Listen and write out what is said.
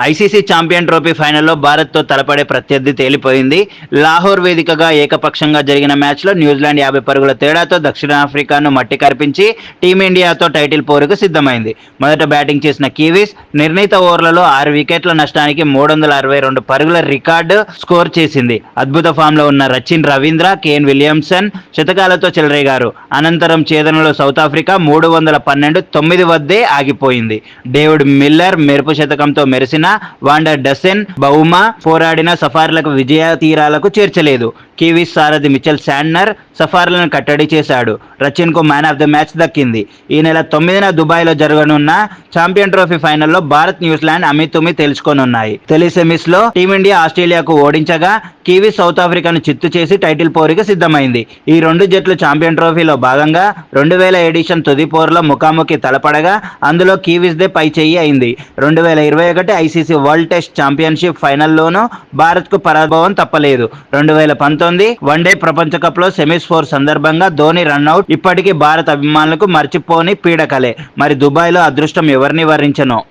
ICC champion trophy ఫైనల్లో భారత్తో తలపడే ప్రత్యర్థి తేలిపోయింది. లాహోర్ వేదికగా ఏకపక్షంగా జరిగిన మ్యాచ్లో న్యూజిలాండ్ యాభై పరుగుల తేడాతో దక్షిణాఫ్రికాను మట్టి కరిపించి టీమిండియాతో టైటిల్ పోరుకు సిద్ధమైంది. మొదట బ్యాటింగ్ చేసిన కీవీస్ నిర్ణీత ఓవర్లలో ఆరు వికెట్ల నష్టానికి మూడు వందల అరవై రెండు పరుగుల రికార్డు స్కోర్ చేసింది. అద్భుత ఫామ్లో ఉన్న రచిన్ రవీంద్ర కేన్ విలియమ్సన్ శతకాలతో చెలరేగారు. అనంతరం ఛేదనలో సౌత్ ఆఫ్రికా మూడు వందల పన్నెండు తొమ్మిది వద్దే ఆగిపోయింది. డేవిడ్ మిల్లర్ మెరుపు శతకంతో మెరిసిన వాండర్ డసెన్ బౌమా పోరాడిన సఫార్లకు విజయ తీరాలకు చేర్చలేదు. కివీస్ సారథి మిచెల్ శాండ్నర్ సఫార్లను కట్టడి చేశాడు. రచిన్కు మ్యాన్ ఆఫ్ ద మ్యాచ్ దక్కింది. ఈ నెల తొమ్మిదిన దుబాయ్లో జరగనున్న ఛాంపియన్ ట్రోఫీ ఫైనల్లో భారత్ న్యూజిలాండ్ అమితుమి తెలుసుకోనున్నాయి. తొలి సెమీస్లో టీమిండియా ఆస్ట్రేలియాకు ఓడించగా కివీ సౌత్ ఆఫ్రికాను చిత్తు చేసి టైటిల్ పోరుకి సిద్ధమైంది. ఈ రెండు జట్లు ఛాంపియన్ ట్రోఫీలో భాగంగా రెండు వేల ఎడిషన్ తుది పోరులో ముఖాముఖి తలపడగా అందులో కివీస్దే పై చెయ్యి అయింది. రెండు వేల ఇరవై ఒకటి ఐసీసీ వరల్డ్ టెస్ట్ ఛాంపియన్షిప్ ఫైనల్లోనూ భారత్కు పరాభవం తప్పలేదు. రెండు వేల పంతొమ్మిది వన్డే ప్రపంచ కప్లో సెమీస్ ఫోర్ సందర్భంగా ధోని రన్అట్ ఇప్పటికీ భారత అభిమానులకు మర్చిపోని పీడకలే. మరి దుబాయ్లో అదృష్టం ఎవరిని వరించనో?